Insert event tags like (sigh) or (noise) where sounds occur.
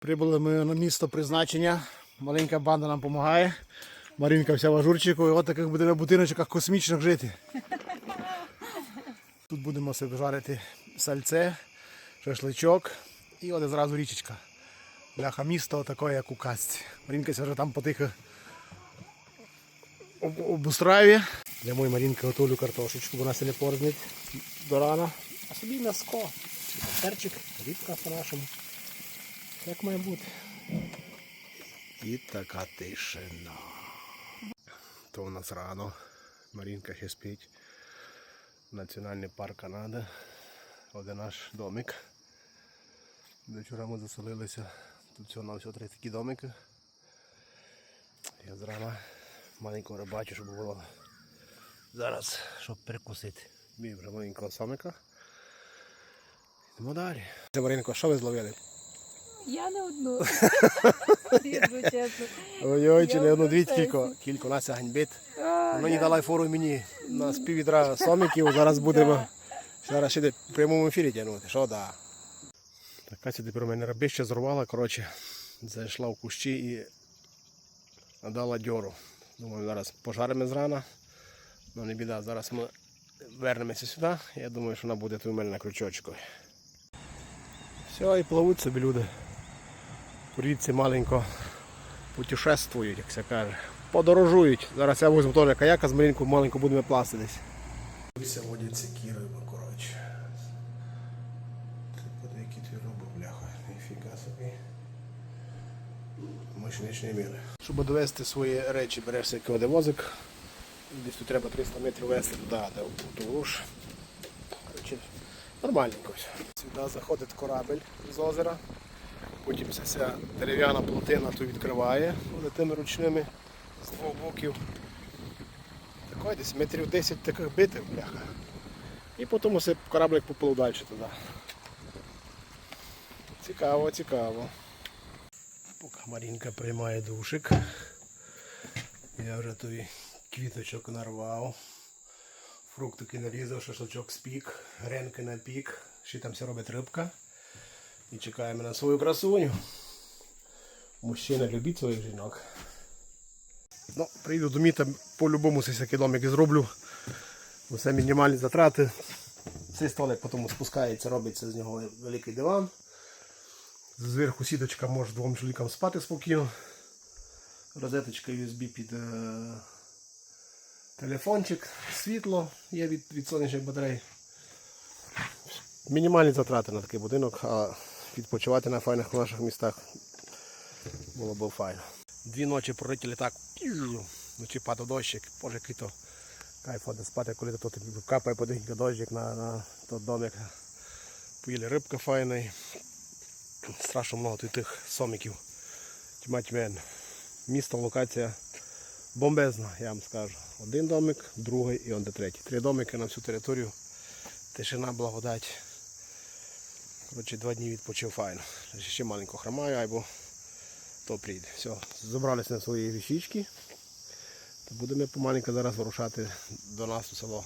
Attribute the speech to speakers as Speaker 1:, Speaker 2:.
Speaker 1: Прибули ми на місто призначення. Маленька банда нам допомагає. Маринка вся в ажурчику. І от таких будемо в будиночках космічних жити. Тут будемо собі жарити сальце, шашличок і от зразу річечка. Бляха місто таке, як у казці. Маринка ся вже там потихо об- обустраює. Для моєї Марінки готовлю картошечку, бо вона не порзнить до рана. А собі м'яско. Перчик, рібка по-нашому. Як має бути. І така тишина. То у нас рано. Марінка ще спить. Національний парк Канади. Один наш домик. Вчора ми заселилися. Тут всього на всього три такі домики. Я зрана маленького рибачу, щоб було зараз, щоб перекусити. Мій вже маленького самика. Йдемо далі. Маринко, що ви зловили?
Speaker 2: Я не одну. (laughs)
Speaker 1: Ой-ой, чи не одну дві
Speaker 2: процесі.
Speaker 1: кілько. Кілько нас ганьбить.
Speaker 2: А,
Speaker 1: Вона не дала фору мені на співвідра сомиків. Зараз (laughs) будемо. Зараз ще в прямому ефірі тягнути. Що да. Така сюди про мене рабище зрвала, коротше, зайшла в кущі і дала дьору. Думаю, зараз пожаримо зрана. Ну не біда, зараз ми вернемося сюди. Я думаю, що вона буде тут у мене на крючочку. Все, і пливуть собі люди. Порідці маленько путешествують, як це каже. Подорожують. Зараз я візьму теж каяка з Марінку маленько будемо пластитись. Дивися, водяться кіри, коротше. Ти поди, які ти робив, бляха. Ніфіга собі. Не міли. Щоб довести свої речі, береш всякий водовозик. Десь тут треба 300 метрів вести туди, де в ту нормальненько все. Сюди заходить корабель з озера. Потім ця дерев'яна плотина тут відкриває от тими ручними з двох боків. Такої десь метрів 10 таких битих, бляха. І потім усе кораблик поплив далі туди. Цікаво, цікаво. Поки Марінка приймає душик. Я вже той квіточок нарвав. Фруктики нарізав, шашлачок спік, гренки напік, ще там все робить рибка. І чекаємо на свою красуню. Мужчина любить своїх жінок. Ну, прийду до міта, по-любому цей всякий домик і зроблю. Усе мінімальні затрати. Цей столик потім спускається, робиться з нього великий диван. Зверху сіточка може двом чоловікам спати спокійно. Розеточка USB під е, телефончик, світло є від, від сонячних батарей. Мінімальні затрати на такий будинок, а відпочивати на файних наших містах було б файно. Дві ночі пролетіли так, вночі падав дощик, боже який то кайф де спати, коли то тобі капає подихнька дощик на, на той домик. Поїли рибка файна. Страшно тут тих сомиків. Тьма тьмен. Місто, локація бомбезна, я вам скажу. Один домик, другий і он де третій. Три домики на всю територію. Тишина, благодать. Коротше, два дні відпочив файно. Ще маленько хромаю, або то прийде. Все, забралися на свої віщички. Будемо помаленько зараз вирушати до нас у село.